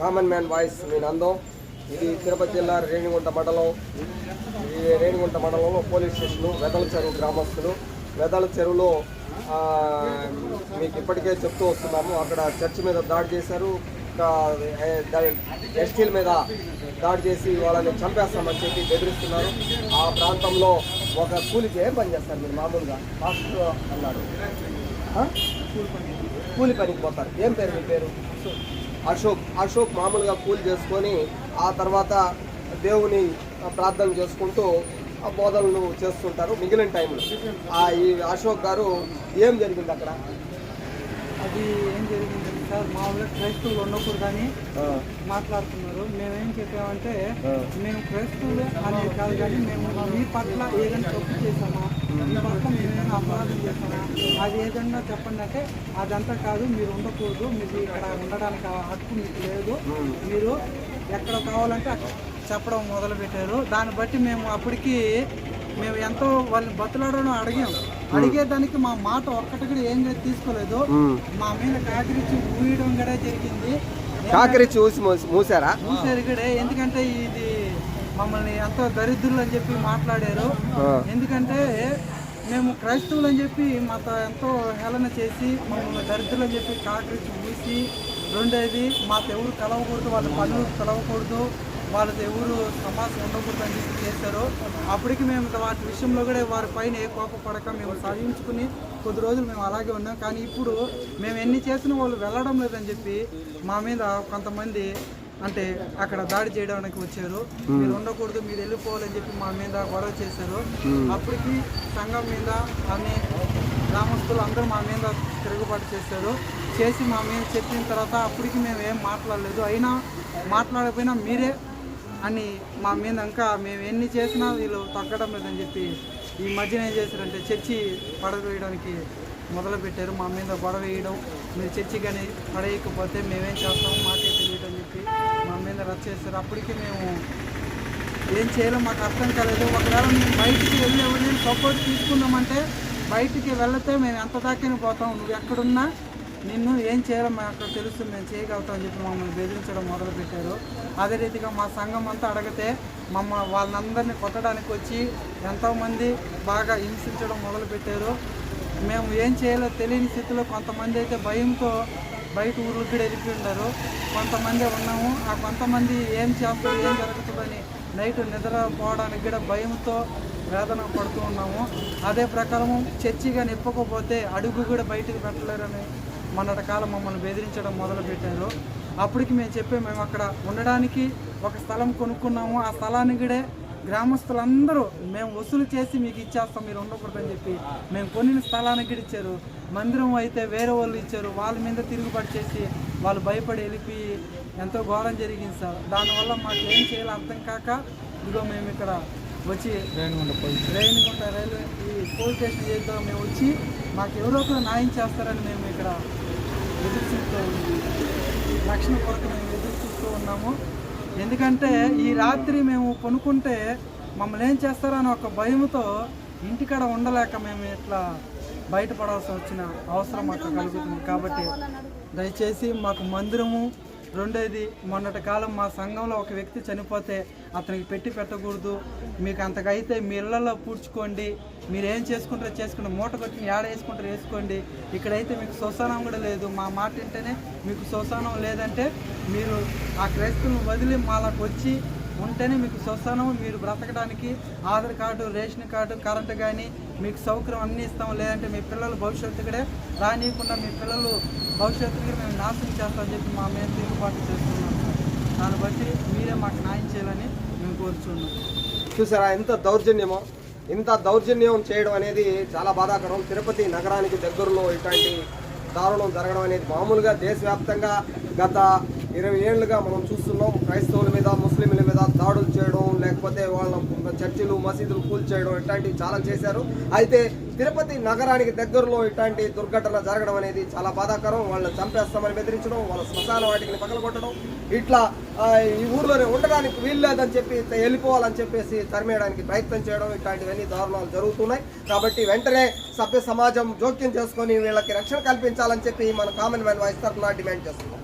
Common man voice మీ నందం. ఇది తిరుపతి జిల్లా రేణిగుంట మండలం. ఈ రేణిగుంట మండలంలో పోలీస్ స్టేషను వెదల చెరువు గ్రామస్తులు. వెదల చెరువులో మీకు ఇప్పటికే చెప్తూ వస్తున్నాము. అక్కడ చర్చి మీద దాడి చేశారు. ఎస్టీల మీద దాడి చేసి వాళ్ళని చంపేస్తామని చెప్పి బెదిరిస్తున్నారు. ఆ ప్రాంతంలో ఒక కూలికి ఏం పని చేస్తారు మీరు మామూలుగా? మాస్టర్ అన్నారు. కూలి పనికి పోతారు. ఏం పేరు మీ పేరు? అశోక్ అశోక్ మామూలుగా కూలి చేసుకొని ఆ తర్వాత దేవుని ప్రార్థన చేసుకుంటూ ఆ బోధనలు చేస్తుంటారు మిగిలిన టైంలో. ఆ ఈ అశోక్ గారు ఏం జరిగింది అక్కడ? అది ఏం జరిగింది సార్ మామూలుగా క్రైస్తవులు ఉన్నప్పుడు కానీ మాట్లాడుతున్నారు. మేమేం చెప్పామంటే. మేము క్రైస్తవులు అనేది కాదు కానీ మేము మీ పట్ల ఏదైనా తప్పు చేసామా మీ పట్ల మేమేమైనా అపరాధం చేసామా అది ఏదన్నా చెప్పండి అంటే అదంతా కాదు మీరు ఉండకూడదు. మీకు ఇక్కడ ఉండడానికి హక్కు మీకు లేదు. మీరు ఎక్కడ కావాలంటే చెప్పడం మొదలు పెట్టారు దాన్ని బట్టి మేము అప్పటికి మేము ఎంతో వాళ్ళని బతులాడడం అడిగాం. అడిగేదానికి మా మాట ఒక్కటి కూడా ఏం తీసుకోలేదు. మా మీద కాకిరిచ్చి ఊయడం కూడా జరిగింది. కాకరి చూసి మూసి- మూసారా? చూసారు కూడా. ఎందుకంటే ఇది మమ్మల్ని ఎంతో దరిద్రులు అని చెప్పి మాట్లాడారు. ఎందుకంటే మేము క్రైస్తవులు అని చెప్పి మాతో ఎంతో హేళన చేసి మమ్మల్ని దరిద్రులు అని చెప్పి కాకరించి ఊసి రెండేది మాతో ఎవరు కలవకూడదు వాళ్ళ పనులు కలవకూడదు. వాళ్ళతో ఎవరు సమాసం ఉండకూడదు అని చెప్పి చేశారు అప్పటికి మేము వాటి విషయంలో కూడా వారి పైన ఏ కోపపడక మేము సహించుకుని కొద్ది రోజులు మేము అలాగే ఉన్నాం. కానీ ఇప్పుడు మేము ఎన్ని చేసినా వాళ్ళు వెళ్ళడం లేదని చెప్పి మా మీద కొంతమంది అంటే అక్కడ దాడి చేయడానికి వచ్చారు. మీరు ఉండకూడదు మీరు వెళ్ళిపోవాలని చెప్పి మా మీద గొడవ చేశారు. అప్పటికి సంఘం మీద అన్ని గ్రామస్తులు అందరూ మా మీద తిరుగుబాటు చేశారు. చేసి మా మీద చెప్పిన తర్వాత అప్పటికి మేము ఏం మాట్లాడలేదు. అయినా మాట్లాడకపోయినా మీరే అని మా మీద ఇంకా మేము ఎన్ని చేసినా వీళ్ళు తగ్గడం లేదని చెప్పి ఈ మధ్యన ఏం చేశారంటే చర్చి పడవేయడానికి మొదలు పెట్టారు. మా మీద గొడవ వేయడం మీరు చర్చి కానీ పడేయకపోతే మేమేం చేస్తాం మాకే తెలియదు అని చెప్పి మా మీద రచ్చ చేస్తారు అప్పటికి మేము ఏం చేయాలో మాకు అర్థం కాలేదు. ఒకవేళ మేము బయటికి వెళ్ళి ఎవరిని సపోర్ట్ తీసుకున్నామంటే బయటికి వెళ్తే మేము ఎంత దాకా పోతాం. నువ్వు ఎక్కడున్నా నిన్ను ఏం చేయాలో మాకు అక్కడ తెలుస్తుంది మేము చేయగలుగుతామని చెప్పి మమ్మల్ని బెదిరించడం మొదలుపెట్టారు. అదే రీతిగా మా సంఘం అంతా అడిగితే మమ్మ వాళ్ళందరినీ కొట్టడానికి వచ్చి ఎంతోమంది బాగా హింసించడం మొదలుపెట్టారు. మేము ఏం చేయాలో తెలియని స్థితిలో కొంతమంది అయితే భయంతో బయట ఊర్లకు కూడా వెళ్ళిపోయి ఉన్నారు కొంతమంది ఉన్నాము. ఆ కొంతమంది ఏం చేస్తారు ఏం జరుగుతుందని నైట్ నిద్రపోవడానికి కూడా భయంతో వేదన పడుతూ ఉన్నాము. అదే ప్రకారము చర్చి కానీ ఇప్పకపోతే అడుగు కూడా బయటకు పెట్టలేరని మొన్నటి కాలం మమ్మల్ని బెదిరించడం మొదలుపెట్టారు. అప్పటికి మేము చెప్పే మేము అక్కడ ఉండడానికి ఒక స్థలం కొనుక్కున్నాము. ఆ స్థలాన్ని కూడా గ్రామస్తులందరూ మేము వసూలు చేసి మీకు ఇచ్చేస్తాం మీరు ఉండకూడదని చెప్పి మేము కొనిన స్థలానికి కూడా ఇచ్చారు. మందిరం అయితే వేరే వాళ్ళు ఇచ్చారు. వాళ్ళ మీద తిరుగుబాటు చేసి వాళ్ళు భయపడి వెళ్ళిపోయి ఎంతో ఘోరం జరిగింది సార్. దానివల్ల మాకు ఏం చేయాలో అర్థం కాక ఇదిగో మేము ఇక్కడ వచ్చి రేణిగుంట రైల్వే ఈ పోలీస్ స్టేషన్ చేద్దాం మేము వచ్చి మాకు ఎవరో ఒకరు న్యాయం చేస్తారని మేము ఇక్కడ ఎదురు చూస్తూ రక్షణ కొరకు మేము ఎదురు చూస్తూ ఉన్నాము. ఎందుకంటే ఈ రాత్రి మేము కొనుక్కుంటే మమ్మల్ని ఏం చేస్తారో అని ఒక భయంతో ఇంటికాడ ఉండలేక మేము ఇట్లా బయటపడాల్సి వచ్చిన అవసరం మాకు కలుగుతుంది. కాబట్టి దయచేసి మాకు మందిరము రెండోది మొన్నటి కాలం మా సంఘంలో ఒక వ్యక్తి చనిపోతే అతనికి పెట్టి పెట్టకూడదు. మీకు అంతకైతే మీ ఇళ్ళలో పూడ్చుకోండి. మీరు ఏం చేసుకుంటారో చేసుకోండి మూట కొట్టిన ఏడ వేసుకుంటారో వేసుకోండి. ఇక్కడైతే మీకు శ్వశానం కూడా లేదు. మా మాట వింటేనే మీకు శ్మశానం లేదంటే మీరు ఆ క్రైస్తవులను వదిలి మాలకు వచ్చి ఉంటేనే మీకు శ్మశానం. మీరు బ్రతకడానికి Aadhaar card ration card current కానీ మీకు సౌకర్యం అన్నీ ఇస్తాం. లేదంటే మీ పిల్లల భవిష్యత్తు కూడా రానియకుండా మీ పిల్లలు భవిష్యత్తు మేము నాశనం చేస్తామని చెప్పి మా మేము తిరుగుబాటు చేస్తున్నాం దాన్ని బట్టి మీరే మాకు న్యాయం చేయాలని మేము కోరుచున్నాం. చూసారా ఎంత దౌర్జన్యమో ఇంత దౌర్జన్యం చేయడం అనేది చాలా బాధాకరం. తిరుపతి నగరానికి దగ్గరలో ఇట్లాంటి దారుణం జరగడం అనేది మామూలుగా దేశవ్యాప్తంగా గత ఇరవై ఏళ్ళుగా మనం చూస్తున్నాం క్రైస్తవుల మీద ముస్లింల మీద దాడులు చేయడం లేకపోతే వాళ్ళ చర్చిలు మసీదులు కూల్చేయడం ఇట్లాంటివి చాలా చేశారు. అయితే తిరుపతి నగరానికి దగ్గరలో ఇట్లాంటి దుర్ఘటన జరగడం అనేది చాలా బాధాకరం. వాళ్ళని చంపేస్తామని బెదిరించడం వాళ్ళ శ్మశాన వాటిని పగలగొట్టడం. ఇట్లా ఈ ఊర్లోనే ఉండడానికి వీల్లేదని చెప్పి వెళ్ళిపోవాలని చెప్పేసి తరిమేయడానికి ప్రయత్నం చేయడం ఇట్లాంటివన్నీ దారుణాలు జరుగుతున్నాయి. కాబట్టి వెంటనే సభ్య సమాజం జోక్యం చేసుకొని వీళ్ళకి రక్షణ కల్పించాలని చెప్పి మన కామన్ మ్యాన్ వాయిస్ తరఫున డిమాండ్ చేస్తున్నాం.